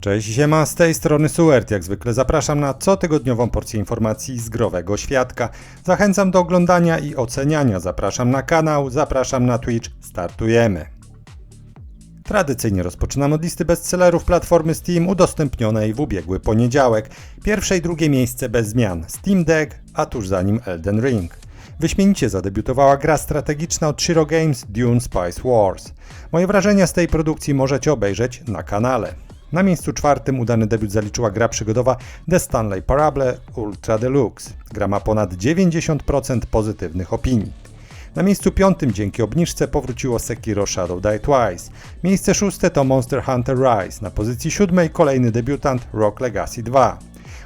Cześć, siema, z tej strony Suert. Jak zwykle zapraszam na cotygodniową porcję informacji z growego świadka. Zachęcam do oglądania i oceniania. Zapraszam na kanał, zapraszam na Twitch. Startujemy. Tradycyjnie rozpoczynam od listy bestsellerów platformy Steam udostępnionej w ubiegły poniedziałek. Pierwsze i drugie miejsce bez zmian. Steam Deck, a tuż za nim Elden Ring. Wyśmienicie zadebiutowała gra strategiczna od Shiro Games Dune Spice Wars. Moje wrażenia z tej produkcji możecie obejrzeć na kanale. Na miejscu czwartym udany debiut zaliczyła gra przygodowa The Stanley Parable Ultra Deluxe. Gra ma ponad 90% pozytywnych opinii. Na miejscu piątym dzięki obniżce powróciło Sekiro Shadow Die Twice. Miejsce szóste to Monster Hunter Rise. Na pozycji siódmej kolejny debiutant Rock Legacy 2.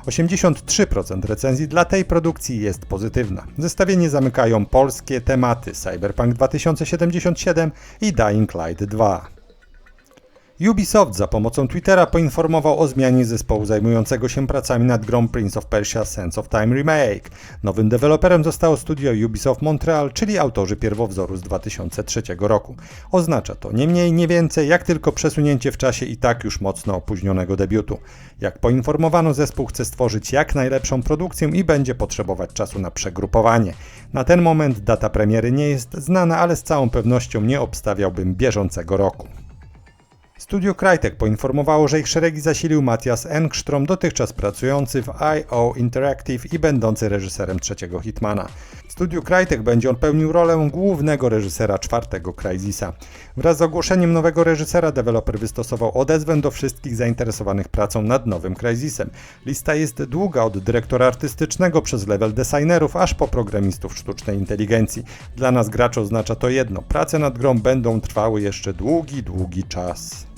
83% recenzji dla tej produkcji jest pozytywna. Zestawienie zamykają polskie tematy Cyberpunk 2077 i Dying Light 2. Ubisoft za pomocą Twittera poinformował o zmianie zespołu zajmującego się pracami nad grą Prince of Persia Sense of Time Remake. Nowym deweloperem zostało studio Ubisoft Montreal, czyli autorzy pierwowzoru z 2003 roku. Oznacza to nie mniej, nie więcej, jak tylko przesunięcie w czasie i tak już mocno opóźnionego debiutu. Jak poinformowano, zespół chce stworzyć jak najlepszą produkcję i będzie potrzebować czasu na przegrupowanie. Na ten moment data premiery nie jest znana, ale z całą pewnością nie obstawiałbym bieżącego roku. Studio Crytek poinformowało, że ich szeregi zasilił Matthias Engström, dotychczas pracujący w IO Interactive i będący reżyserem trzeciego Hitmana. W studiu Crytek będzie on pełnił rolę głównego reżysera czwartego Crysisa. Wraz z ogłoszeniem nowego reżysera deweloper wystosował odezwę do wszystkich zainteresowanych pracą nad nowym Crysisem. Lista jest długa od dyrektora artystycznego przez level designerów aż po programistów sztucznej inteligencji. Dla nas graczy oznacza to jedno, prace nad grą będą trwały jeszcze długi, długi czas.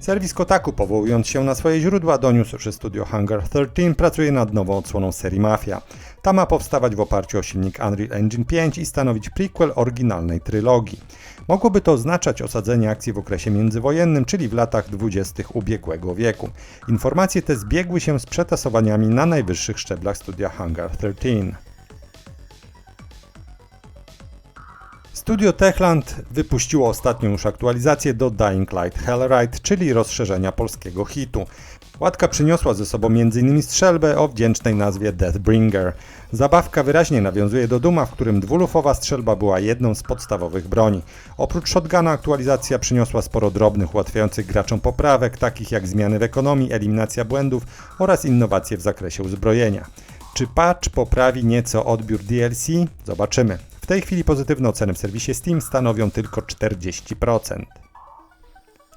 Serwis Kotaku, powołując się na swoje źródła, doniósł, że studio Hunger 13 pracuje nad nową odsłoną serii Mafia. Ta ma powstawać w oparciu o silnik Unreal Engine 5 i stanowić prequel oryginalnej trylogii. Mogłoby to oznaczać osadzenie akcji w okresie międzywojennym, czyli w latach 20. ubiegłego wieku. Informacje te zbiegły się z przetasowaniami na najwyższych szczeblach studia Hunger 13. Studio Techland wypuściło ostatnią już aktualizację do Dying Light Hellride, czyli rozszerzenia polskiego hitu. Łatka przyniosła ze sobą m.in. strzelbę o wdzięcznej nazwie Deathbringer. Zabawka wyraźnie nawiązuje do Duma, w którym dwulufowa strzelba była jedną z podstawowych broni. Oprócz shotguna aktualizacja przyniosła sporo drobnych, ułatwiających graczom poprawek, takich jak zmiany w ekonomii, eliminacja błędów oraz innowacje w zakresie uzbrojenia. Czy patch poprawi nieco odbiór DLC? Zobaczymy tej chwili pozytywne oceny w serwisie Steam stanowią tylko 40%.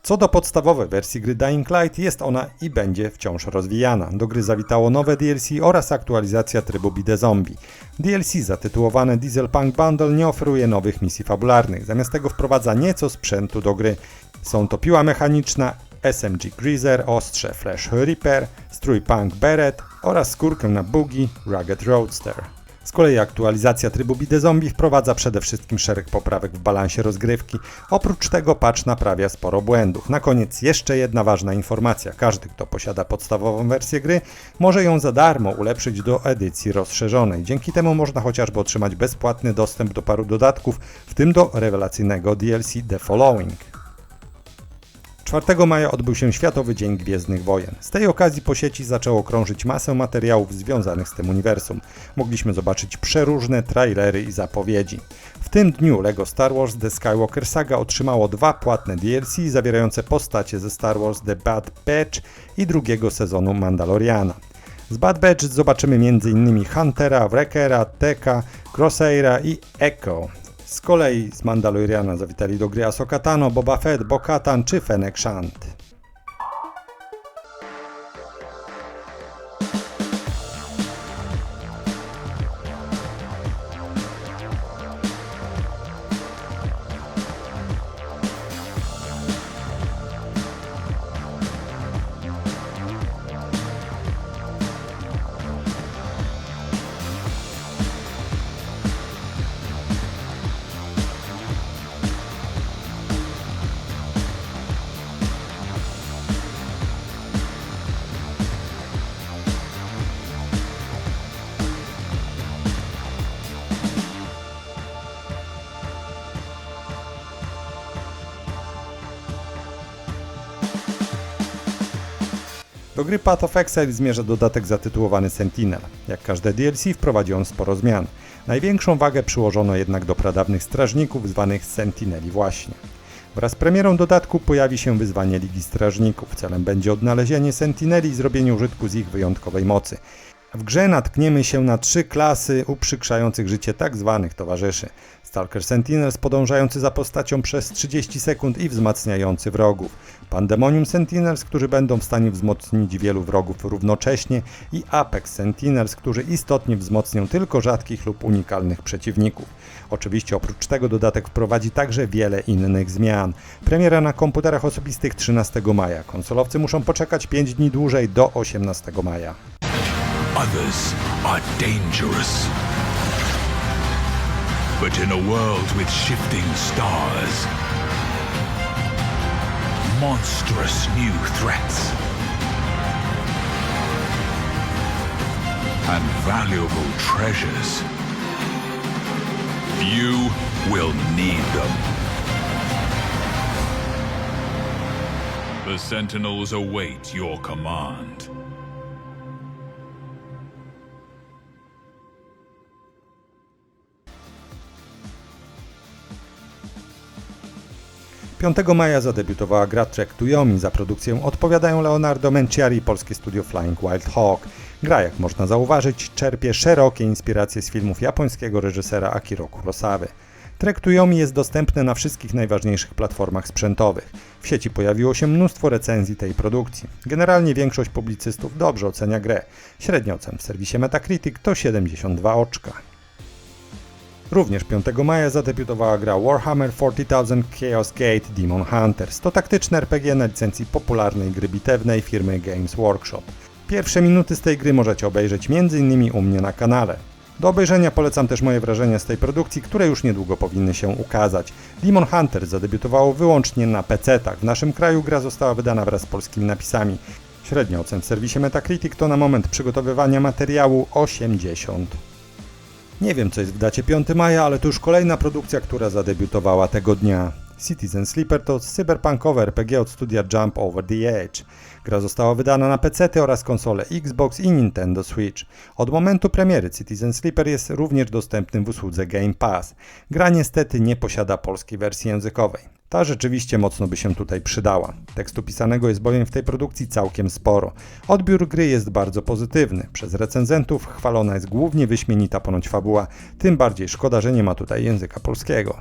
Co do podstawowej wersji gry Dying Light, jest ona i będzie wciąż rozwijana. Do gry zawitało nowe DLC oraz aktualizacja trybu Bide Zombie. DLC zatytułowane Diesel Punk Bundle nie oferuje nowych misji fabularnych, zamiast tego wprowadza nieco sprzętu do gry. Są to piła mechaniczna, SMG Greaser, ostrze Flash Reaper, strój Punk Beret oraz skórkę na bugi Rugged Roadster. Kolei aktualizacja trybu Bide Zombie wprowadza przede wszystkim szereg poprawek w balansie rozgrywki. Oprócz tego patch naprawia sporo błędów. Na koniec jeszcze jedna ważna informacja. Każdy, kto posiada podstawową wersję gry, może ją za darmo ulepszyć do edycji rozszerzonej. Dzięki temu można chociażby otrzymać bezpłatny dostęp do paru dodatków, w tym do rewelacyjnego DLC The Following. 4 maja odbył się Światowy Dzień Gwiezdnych Wojen. Z tej okazji po sieci zaczęło krążyć masę materiałów związanych z tym uniwersum. Mogliśmy zobaczyć przeróżne trailery i zapowiedzi. W tym dniu LEGO Star Wars The Skywalker Saga otrzymało dwa płatne DLC zawierające postacie ze Star Wars The Bad Batch i drugiego sezonu Mandaloriana. Z Bad Batch zobaczymy m.in. Huntera, Wreckera, Teka, Crosshaira i Echo. Z kolei z Mandaloriana zawitali do gry Ahsoka Tano, Boba Fett, Bo-Katan czy Fennec Shand. Do gry Path of Exile zmierza dodatek zatytułowany Sentinel. Jak każde DLC wprowadzi on sporo zmian. Największą wagę przyłożono jednak do pradawnych strażników zwanych Sentineli właśnie. Wraz z premierą dodatku pojawi się wyzwanie Ligi Strażników. Celem będzie odnalezienie Sentineli i zrobienie użytku z ich wyjątkowej mocy. W grze natkniemy się na trzy klasy uprzykrzających życie tak zwanych towarzyszy. Stalker Sentinels podążający za postacią przez 30 sekund i wzmacniający wrogów. Pandemonium Sentinels, którzy będą w stanie wzmocnić wielu wrogów równocześnie i Apex Sentinels, którzy istotnie wzmocnią tylko rzadkich lub unikalnych przeciwników. Oczywiście oprócz tego dodatek wprowadzi także wiele innych zmian. Premiera na komputerach osobistych 13 maja. Konsolowcy muszą poczekać 5 dni dłużej do 18 maja. Others are dangerous. But in a world with shifting stars, monstrous new threats, and valuable treasures, you will need them. The Sentinels await your command. 5 maja zadebiutowała gra Trek to Yomi. Za produkcję odpowiadają Leonardo Menciari i polskie studio Flying Wild Hawk. Gra, jak można zauważyć, czerpie szerokie inspiracje z filmów japońskiego reżysera Akiro Kurosawy. Trek to Yomi jest dostępny na wszystkich najważniejszych platformach sprzętowych. W sieci pojawiło się mnóstwo recenzji tej produkcji. Generalnie większość publicystów dobrze ocenia grę. Średnia ocen w serwisie Metacritic to 72 oczka. Również 5 maja zadebiutowała gra Warhammer 40,000 Chaos Gate Demon Hunters. To taktyczne RPG na licencji popularnej gry bitewnej firmy Games Workshop. Pierwsze minuty z tej gry możecie obejrzeć m.in. u mnie na kanale. Do obejrzenia polecam też moje wrażenia z tej produkcji, które już niedługo powinny się ukazać. Demon Hunter zadebiutowało wyłącznie na PC-tach. W naszym kraju gra została wydana wraz z polskimi napisami. Średnia ocen w serwisie Metacritic to na moment przygotowywania materiału 80. Nie wiem, co jest w dacie 5 maja, ale to już kolejna produkcja, która zadebiutowała tego dnia. Citizen Sleeper to cyberpunkowe RPG od studia Jump Over the Edge. Gra została wydana na PC oraz konsole Xbox i Nintendo Switch. Od momentu premiery Citizen Sleeper jest również dostępny w usłudze Game Pass. Gra niestety nie posiada polskiej wersji językowej. Ta rzeczywiście mocno by się tutaj przydała. Tekstu pisanego jest bowiem w tej produkcji całkiem sporo. Odbiór gry jest bardzo pozytywny. Przez recenzentów chwalona jest głównie wyśmienita ponoć fabuła, tym bardziej szkoda, że nie ma tutaj języka polskiego.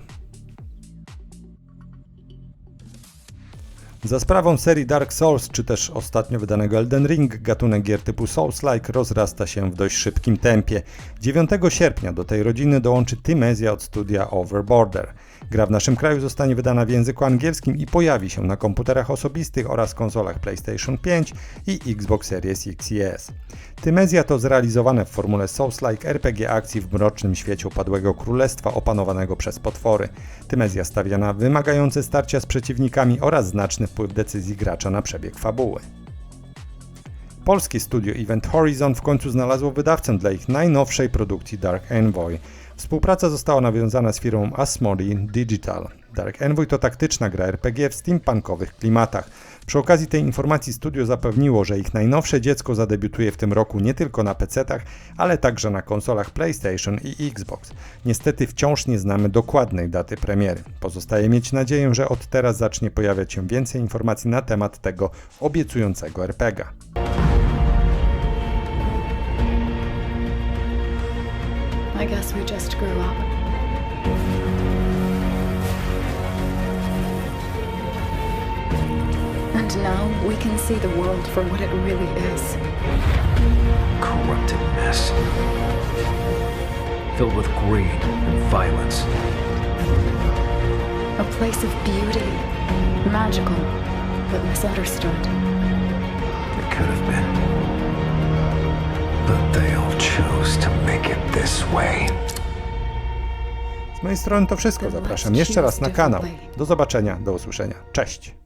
Za sprawą serii Dark Souls, czy też ostatnio wydanego Elden Ring, gatunek gier typu Souls-like rozrasta się w dość szybkim tempie. 9 sierpnia do tej rodziny dołączy Tymezja od studia Overborder. Gra w naszym kraju zostanie wydana w języku angielskim i pojawi się na komputerach osobistych oraz konsolach PlayStation 5 i Xbox Series X i S. Tymezja to zrealizowane w formule Souls-like RPG akcji w mrocznym świecie upadłego królestwa opanowanego przez potwory. Tymezja stawia na wymagające starcia z przeciwnikami oraz znaczny wpływ decyzji gracza na przebieg fabuły. Polskie studio Event Horizon w końcu znalazło wydawcę dla ich najnowszej produkcji Dark Envoy. Współpraca została nawiązana z firmą Asmodee Digital. Dark Envoy to taktyczna gra RPG w steampunkowych klimatach. Przy okazji tej informacji studio zapewniło, że ich najnowsze dziecko zadebiutuje w tym roku nie tylko na PC-tach, ale także na konsolach PlayStation i Xbox. Niestety wciąż nie znamy dokładnej daty premiery. Pozostaje mieć nadzieję, że od teraz zacznie pojawiać się więcej informacji na temat tego obiecującego RPGa. I guess we just grew up. And now we can see the world for what it really is. corrupted mess. Filled with greed and violence. A place of beauty, magical, but misunderstood. It could have been. But they all chose to make it this way. Z mojej strony to wszystko. Zapraszam jeszcze raz na kanał. Do zobaczenia, do usłyszenia. Cześć!